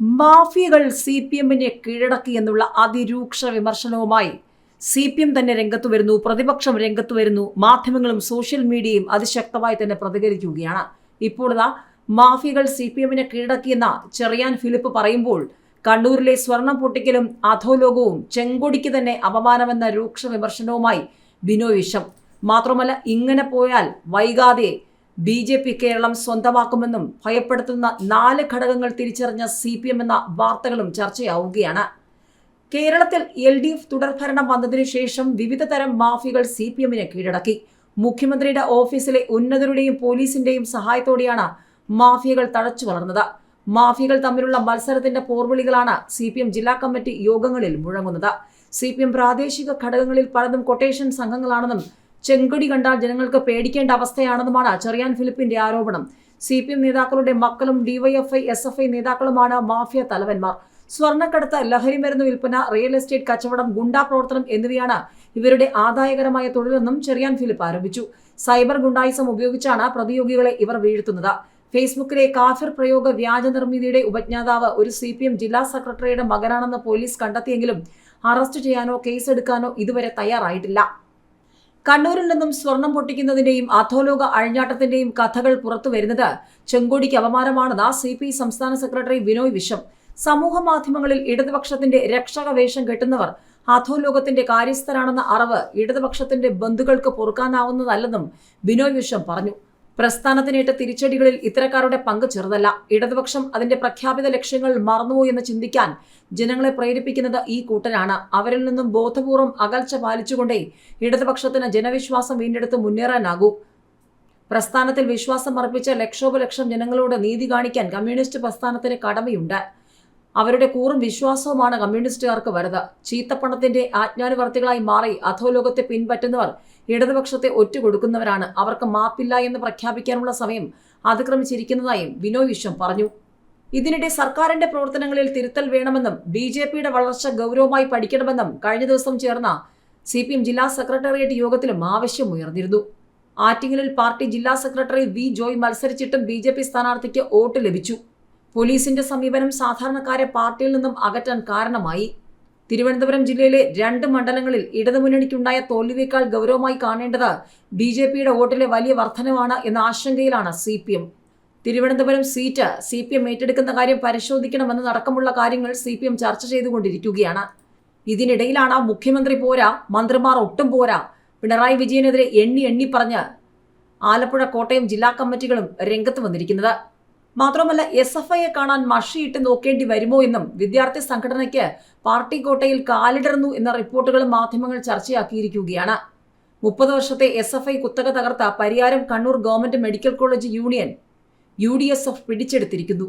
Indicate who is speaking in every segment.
Speaker 1: മാഫിയകൾ C P എമ്മിനെ കീഴടക്കി എന്നുള്ള അതിരൂക്ഷ വിമർശനവുമായി സി പി എം തന്നെ രംഗത്തു വരുന്നു പ്രതിപക്ഷം രംഗത്തു വരുന്നു മാധ്യമങ്ങളും സോഷ്യൽ മീഡിയയും അതിശക്തമായി തന്നെ പ്രതികരിക്കുകയാണ്. ഇപ്പോൾ ഇതാ മാഫിയകൾ സി പി എമ്മിനെ കീഴടക്കിയെന്ന ചെറിയാൻ ഫിലിപ്പ് പറയുമ്പോൾ കണ്ണൂരിലെ സ്വർണം പൊട്ടിക്കലും അധോലോകവും ചെങ്കൊടിക്ക് തന്നെ അപമാനമെന്ന രൂക്ഷ വിമർശനവുമായി ബിനോയിഷം മാത്രമല്ല ഇങ്ങനെ പോയാൽ വൈകാതെ ബി ജെ പി കേരളം സ്വന്തമാക്കുമെന്നും ഭയപ്പെടുത്തുന്ന നാല് ഘടകങ്ങൾ തിരിച്ചറിഞ്ഞ സി പി എം എന്ന വാർത്തകളും ചർച്ചയാവുകയാണ്. കേരളത്തിൽ എൽ ഡി എഫ് തുടർഭരണം വന്നതിനു ശേഷം വിവിധ തരം മാഫിയകൾ സി പി എമ്മിനെ കീഴടക്കി. മുഖ്യമന്ത്രിയുടെ ഓഫീസിലെ ഉന്നതരുടെയും പോലീസിന്റെയും സഹായത്തോടെയാണ് മാഫിയകൾ തഴച്ചു വളർന്നത്. മാഫിയകൾ തമ്മിലുള്ള മത്സരത്തിന്റെ പോർവിളികളാണ് സി പി എം ജില്ലാ കമ്മിറ്റി യോഗങ്ങളിൽ മുഴങ്ങുന്നത്. സി പി എം പ്രാദേശിക ഘടകങ്ങളിൽ പലതും കൊട്ടേഷൻ സംഘങ്ങളാണെന്നും ചെങ്കൊടി കണ്ടാൽ ജനങ്ങൾക്ക് പേടിക്കേണ്ട അവസ്ഥയാണെന്നുമാണ് ചെറിയാൻ ഫിലിപ്പിന്റെ ആരോപണം. സി പി എം നേതാക്കളുടെ മക്കളും ഡിവൈഎഫ്ഐ എസ് എഫ് ഐ നേതാക്കളുമാണ് മാഫിയ തലവന്മാർ. സ്വർണക്കടത്ത് ലഹരിമരുന്ന് വിൽപ്പന റിയൽ എസ്റ്റേറ്റ് കച്ചവടം ഗുണ്ടാ പ്രവർത്തനം എന്നിവയാണ് ഇവരുടെ ആദായകരമായ തൊഴിലെന്നും ചെറിയാൻ ഫിലിപ്പ് ആരോപിച്ചു. സൈബർ ഗുണ്ടായിസം ഉപയോഗിച്ചാണ് പ്രതിയോഗികളെ ഇവർ വീഴ്ത്തുന്നത്. ഫേസ്ബുക്കിലെ കാഫിർ പ്രയോഗ വ്യാജ നിർമ്മിതിയുടെ ഉപജ്ഞാതാവ് ഒരു സി പി എം ജില്ലാ സെക്രട്ടറിയുടെ മകനാണെന്ന് പോലീസ് കണ്ടെത്തിയെങ്കിലും അറസ്റ്റ് ചെയ്യാനോ കേസെടുക്കാനോ ഇതുവരെ തയ്യാറായിട്ടില്ല. കണ്ണൂരിൽ നിന്നും സ്വർണം പൊട്ടിക്കുന്നതിന്റെയും അധോലോക അഴിഞ്ഞാട്ടത്തിന്റെയും കഥകൾ പുറത്തു വരുന്നത് ചെങ്കോടിക്ക് അപമാനമാണെന്ന് സി പി സംസ്ഥാന സെക്രട്ടറി വിനോയ് വിശ്വം. സമൂഹ മാധ്യമങ്ങളിൽ ഇടതുപക്ഷത്തിന്റെ രക്ഷക വേഷം കെട്ടുന്നവർ അധോലോകത്തിന്റെ കാര്യസ്ഥരാണെന്ന അറിവ് ഇടതുപക്ഷത്തിന്റെ ബന്ധുക്കൾക്ക് പൊറുക്കാനാവുന്നതല്ലെന്നും ബിനോയ് വിശ്വം പറഞ്ഞു. പ്രസ്ഥാനത്തിനേറ്റ തിരിച്ചടികളിൽ ഇത്തരക്കാരുടെ പങ്ക് ചെറുതല്ല. ഇടതുപക്ഷം അതിന്റെ പ്രഖ്യാപിത ലക്ഷ്യങ്ങൾ മറന്നുവോ എന്ന് ചിന്തിക്കാൻ ജനങ്ങളെ പ്രേരിപ്പിക്കുന്നത് ഈ കൂട്ടരാണ്. അവരിൽ നിന്നും ബോധപൂർവം അകൽച്ച പാലിച്ചുകൊണ്ടേ ഇടതുപക്ഷത്തിന് ജനവിശ്വാസം വീണ്ടെടുത്ത് മുന്നേറാനാകൂ. പ്രസ്ഥാനത്തിൽ വിശ്വാസം അർപ്പിച്ച ലക്ഷോപലക്ഷം ജനങ്ങളോട് നീതി കാണിക്കാൻ കമ്മ്യൂണിസ്റ്റ് പ്രസ്ഥാനത്തിന് കടമയുണ്ട്. അവരുടെ കൂറും വിശ്വാസവുമാണ് കമ്മ്യൂണിസ്റ്റുകാർക്ക് വരുത്. ചീത്തപ്പണത്തിന്റെ ആജ്ഞാനുവർത്തികളായി മാറി അധോലോകത്തെ പിൻപറ്റുന്നവർ ഇടതുപക്ഷത്തെ ഒറ്റുകൊടുക്കുന്നവരാണ്. അവർക്ക് മാപ്പില്ല എന്ന് പ്രഖ്യാപിക്കാനുള്ള സമയം അതിക്രമിച്ചിരിക്കുന്നതായും ബിനോയ് വിശ്വം പറഞ്ഞു. ഇതിനിടെ സർക്കാരിന്റെ പ്രവർത്തനങ്ങളിൽ തിരുത്തൽ വേണമെന്നും ബി ജെ പിയുടെ വളർച്ച ഗൗരവമായി പഠിക്കണമെന്നും കഴിഞ്ഞ ദിവസം ചേർന്ന സി പി എം ജില്ലാ സെക്രട്ടേറിയറ്റ് യോഗത്തിലും ആവശ്യമുയർന്നിരുന്നു ആറ്റിങ്ങലിൽ പാർട്ടി ജില്ലാ സെക്രട്ടറി വി ജോയ് മത്സരിച്ചിട്ടും ബി ജെ പി സ്ഥാനാർത്ഥിക്ക് വോട്ട് ലഭിച്ചു. പോലീസിന്റെ സമീപനം സാധാരണക്കാരെ പാർട്ടിയിൽ നിന്നും അകറ്റാൻ കാരണമായി. തിരുവനന്തപുരം ജില്ലയിലെ രണ്ട് മണ്ഡലങ്ങളിൽ ഇടതുമുന്നണിക്കുണ്ടായ തോൽവിയേക്കാൾ ഗൗരവമായി കാണേണ്ടത് ബി ജെ പിയുടെ വോട്ടിലെ വലിയ വർധനമാണ് എന്ന ആശങ്കയിലാണ് C P M. Thiruvananthapuram seat C P M ഏറ്റെടുക്കുന്ന കാര്യം പരിശോധിക്കണമെന്നതടക്കമുള്ള കാര്യങ്ങൾ സി പി എം ചർച്ച ചെയ്തുകൊണ്ടിരിക്കുകയാണ്. ഇതിനിടയിലാണ് മുഖ്യമന്ത്രി പോരാ മന്ത്രിമാർ ഒട്ടും പോരാ പിണറായി വിജയനെതിരെ എണ്ണി എണ്ണി പറഞ്ഞ് ആലപ്പുഴ കോട്ടയം ജില്ലാ കമ്മിറ്റികളും രംഗത്ത് വന്നിരിക്കുന്നത്. മാത്രമല്ല എസ് എഫ് ഐയെ കാണാൻ മഷിയിട്ട് നോക്കേണ്ടി വരുമോ എന്നും വിദ്യാർത്ഥി സംഘടനയ്ക്ക് പാർട്ടി കോട്ടയിൽ കാലിടർന്നു എന്ന റിപ്പോർട്ടുകൾ മാധ്യമങ്ങൾ ചർച്ചയാക്കിയിരിക്കുകയാണ്. മുപ്പത് വർഷത്തെ എസ് എഫ് ഐ കുത്തക തകർത്ത Pariyaram Kannur government medical college union U D S F പിടിച്ചെടുത്തിരിക്കുന്നു.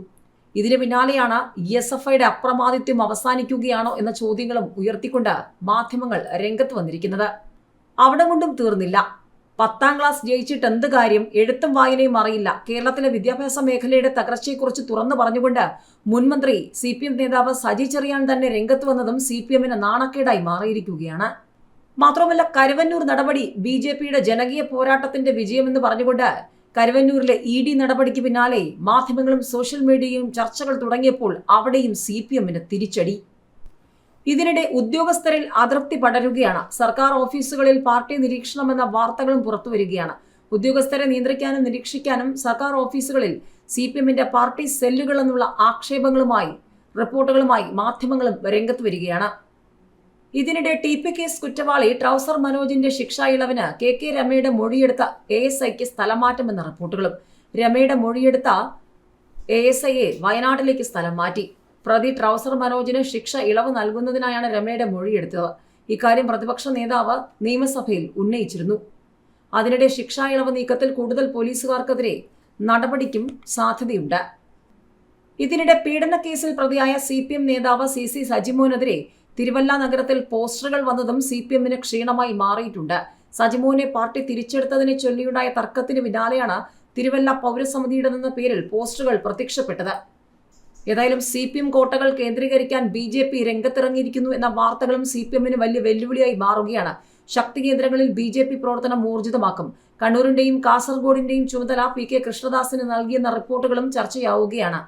Speaker 1: ഇതിന് പിന്നാലെയാണ് എസ് എഫ് ഐയുടെ അപ്രമാദിത്യം അവസാനിക്കുകയാണോ എന്ന ചോദ്യങ്ങളും ഉയർത്തിക്കൊണ്ട് മാധ്യമങ്ങൾ രംഗത്ത് വന്നിരിക്കുന്നത്. അവിടെ കൊണ്ടും തീർന്നില്ല. പത്താം ക്ലാസ് ജയിച്ചിട്ട് എന്ത് കാര്യം? എഴുത്തും വായനയും അറിയില്ല. കേരളത്തിലെ വിദ്യാഭ്യാസ മേഖലയുടെ തകർച്ചയെക്കുറിച്ച് തുറന്നു പറഞ്ഞുകൊണ്ട് മുൻമന്ത്രി സി പി എം നേതാവ് സജി ചെറിയാൻ തന്നെ രംഗത്ത് വന്നതും സി പി എമ്മിന് നാണക്കേടായി മാറിയിരിക്കുകയാണ്. മാത്രമല്ല കരുവന്നൂർ നടപടി ബി ജെ പിയുടെ ജനകീയ പോരാട്ടത്തിന്റെ വിജയമെന്ന് പറഞ്ഞുകൊണ്ട് കരുവന്നൂരിലെ ഇ ഡി നടപടിക്ക് പിന്നാലെ മാധ്യമങ്ങളും സോഷ്യൽ മീഡിയയും ചർച്ചകൾ തുടങ്ങിയപ്പോൾ അവിടെയും സി പി എമ്മിന് തിരിച്ചടി. ഇതിനിടെ ഉദ്യോഗസ്ഥരിൽ അതൃപ്തി പടരുകയാണ്. സർക്കാർ ഓഫീസുകളിൽ പാർട്ടി നിരീക്ഷണമെന്ന വാർത്തകളും പുറത്തുവരികയാണ്. ഉദ്യോഗസ്ഥരെ നിയന്ത്രിക്കാനും നിരീക്ഷിക്കാനും സർക്കാർ ഓഫീസുകളിൽ സി പി എമ്മിന്റെ പാർട്ടി സെല്ലുകൾ എന്നുള്ള ആക്ഷേപങ്ങളുമായി റിപ്പോർട്ടുകളുമായി മാധ്യമങ്ങളും രംഗത്ത് വരികയാണ്. ഇതിനിടെ ടി പി കേസ് കുറ്റവാളി ട്രൗസർ മനോജിന്റെ ശിക്ഷാ ഇളവിന് കെ കെ രമയുടെ മൊഴിയെടുത്ത എ എസ് ഐക്ക് സ്ഥലമാറ്റമെന്ന റിപ്പോർട്ടുകളും രമയുടെ മൊഴിയെടുത്ത എ എസ് ഐയെ വയനാട്ടിലേക്ക് സ്ഥലം മാറ്റി. പ്രതി ട്രൗസർ മനോജിന് ശിക്ഷ ഇളവ് നൽകുന്നതിനായാണ് രമയുടെ മൊഴിയെടുത്തത് ഇക്കാര്യം പ്രതിപക്ഷ നേതാവ് നിയമസഭയിൽ ഉന്നയിച്ചിരുന്നു. അതിനിടെ ശിക്ഷാ ഇളവ് നീക്കത്തിൽ കൂടുതൽ പോലീസുകാർക്കെതിരെ നടപടിക്കും സാധ്യതയുണ്ട്. ഇതിനിടെ പീഡന കേസിൽ പ്രതിയായ സി പി എം നേതാവ് സി സി സജിമോനെതിരെ തിരുവല്ല നഗരത്തിൽ പോസ്റ്ററുകൾ വന്നതും സി പി എമ്മിന് ക്ഷീണമായി മാറിയിട്ടുണ്ട്. സജിമോനെ പാർട്ടി തിരിച്ചെടുത്തതിനെ ചൊല്ലിയുണ്ടായ തർക്കത്തിന് പിന്നാലെയാണ് തിരുവല്ല പൗരസമിതിയുടെ പേരിൽ പോസ്റ്ററുകൾ പ്രത്യക്ഷപ്പെട്ടത്. ഏതായാലും സി പി എം കോട്ടകൾ കേന്ദ്രീകരിക്കാൻ ബി ജെ പി രംഗത്തിറങ്ങിയിരിക്കുന്നു എന്ന വാർത്തകളും സി പി എമ്മിന് വലിയ വെല്ലുവിളിയായി മാറുകയാണ്. ശക്തി കേന്ദ്രങ്ങളിൽ ബി ജെ പി പ്രവർത്തനം ഊർജിതമാക്കും. കണ്ണൂരിന്റെയും കാസർഗോഡിന്റെയും ചുമതല പി കെ കൃഷ്ണദാസിന് നൽകിയെന്ന റിപ്പോർട്ടുകളും ചർച്ചയാവുകയാണ്.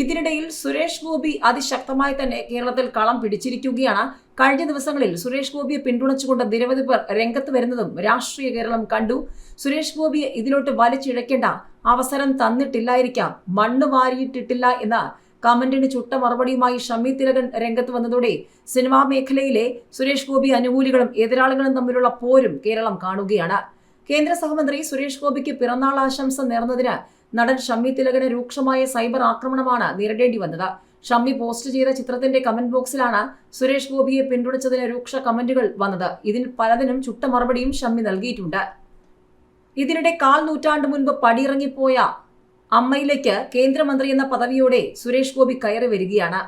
Speaker 1: ഇതിനിടയിൽ സുരേഷ് ഗോപി അതിശക്തമായി തന്നെ കേരളത്തിൽ കളം പിടിച്ചിരിക്കുകയാണ്. കഴിഞ്ഞ ദിവസങ്ങളിൽ സുരേഷ് ഗോപിയെ പിന്തുണച്ചുകൊണ്ട് നിരവധി പേർ രംഗത്ത് വരുന്നതും രാഷ്ട്രീയ കേരളം കണ്ടു. സുരേഷ് ഗോപിയെ ഇതിലോട്ട് വലിച്ചിഴക്കേണ്ട അവസരം തന്നിട്ടില്ലായിരിക്കാം. മണ്ണ് വാരിയിട്ടിട്ടില്ല എന്ന കമന്റിന് ചുട്ട മറുപടിയുമായി ഷമി തിലകൻ രംഗത്ത് വന്നതോടെ സിനിമാ മേഖലയിലെ സുരേഷ് ഗോപി അനുകൂലികളും എതിരാളികളും തമ്മിലുള്ള പോരും കേരളം കാണുകയാണ്. കേന്ദ്ര സഹമന്ത്രി സുരേഷ് ഗോപിക്ക് പിറന്നാൾ ആശംസ നേർന്നതിന് നടൻ ഷമ്മി തിലകന് രൂക്ഷമായ സൈബർ ആക്രമണമാണ് നേരിടേണ്ടി വന്നത്. ഷമ്മി പോസ്റ്റ് ചെയ്ത ചിത്രത്തിന്റെ കമന്റ് ബോക്സിലാണ് സുരേഷ് ഗോപിയെ പിന്തുണച്ചതിന് രൂക്ഷ കമന്റുകൾ വന്നത്. ഇതിൽ പലതിനും ചുട്ട മറുപടിയും ഷമ്മി നൽകിയിട്ടുണ്ട്. ഇതിനിടെ കാൽ നൂറ്റാണ്ട് മുൻപ് പടിയിറങ്ങിപ്പോയ അമ്മയിലേക്ക് കേന്ദ്രമന്ത്രി എന്ന പദവിയോടെ സുരേഷ് ഗോപി കയറി വരികയാണ്.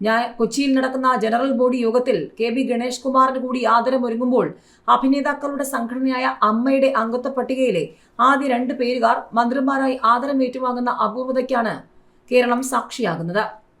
Speaker 1: ഞാൻ കൊച്ചിയിൽ നടക്കുന്ന ജനറൽ ബോഡി യോഗത്തിൽ കെ ബി ഗണേഷ് കുമാറിന് കൂടി ആദരമൊരുങ്ങുമ്പോൾ അഭിനേതാക്കളുടെ സംഘടനയായ അമ്മയുടെ അംഗത്വ പട്ടികയിലെ ആദ്യ രണ്ട് പേരുകാർ മന്ത്രിമാരായി ആദരം ഏറ്റുവാങ്ങുന്ന അപൂർവതയ്ക്കാണ് കേരളം സാക്ഷിയാകുന്നത്.